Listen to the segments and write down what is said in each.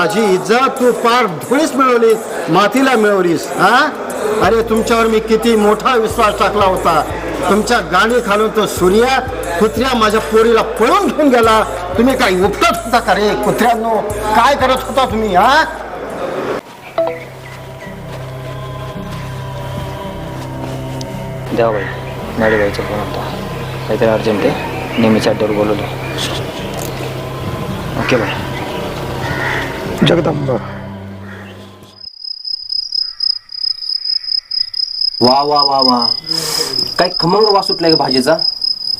माझी इज्जत तू फार धुळीस मिळवलीस मातीला मिळवलीस हा? अरे तुमच्यावर मी किती मोठा विश्वास टाकला होता. तुमच्या गाणी खालून तो सूर्या कुत्र्या माझ्या पोरीला पळून घेऊन गेला. तुम्ही काय उपटत होता का रे कुत्र्यांनो? काय करत होता तुम्ही हा? द्या बाई गाडी जायचं फोन होता. काहीतरी अर्जंट आहे. नेहमीच्या अड्ड्यावर बोलवलं ओके बाय जगदंबा. वा वा वा वा. काय खमंग वास सुटलाय का भाजीचा?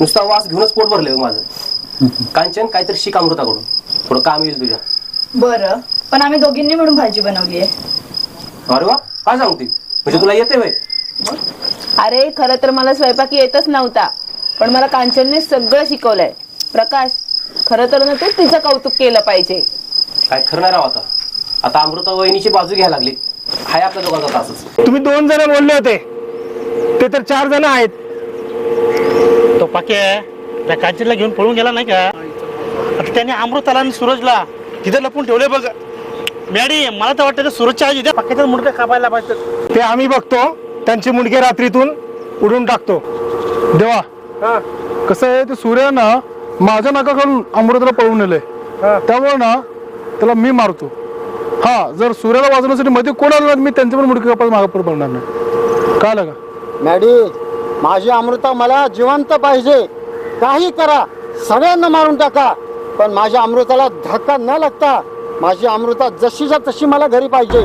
नुसता वास घेऊनच पोट भरलंय बघ माझं. कांचन काहीतरी शिक अमृताकडून. थोडं काम येईल तुझ्या. बरं पण आम्ही दोघींनी म्हणून भाजी बनवली आहे अरे वा काय सांगते? म्हणजे तुला येते वय अरे खरं तर मला स्वयंपाक येतच नव्हता पण मला कांचनने सगळं शिकवलंय. प्रकाश खरं तर ना ते तिचं कौतुक केलं पाहिजे. काय खरं नाही राव आता. आता अमृता वहिनीची बाजू घ्यायला लागली. हाय आपल्या दोघांचा तासच तुम्ही दोन जण बोलले होते. ते तर चार जण आहेत. तो पाके त्या कांचनला घेऊन पळून गेला नाही का? आता त्याने अमृताला आणि सूरजला तिथे लपून ठेवले बघ. मॅडी मला तर वाटतं ते सूरजच्या आजी त्या पाक्याचा मुडका कापायला पाहिजे. ते आम्ही बघतो. त्यांचे मुंडके रात्रीतून उडून टाकतो. देवा. कसं आहे ते सूर्य ना माझ्या नाकाकडून अमृताला पळून नेलंय. त्यामुळे ना त्याला मी मारतो. हा जर सूर्याला वाजवण्यासाठी मध्ये कोण आलं ना, मी त्यांचे पण मुडके कापायला मागे बनणार नाही. काय लागा? मॅडी माझी अमृता मला जिवंत पाहिजे. काही करा. सगळ्यांना मारून टाका. पण माझ्या अमृताला धक्का न लागता माझी अमृता जशीच्या तशी मला घरी पाहिजे.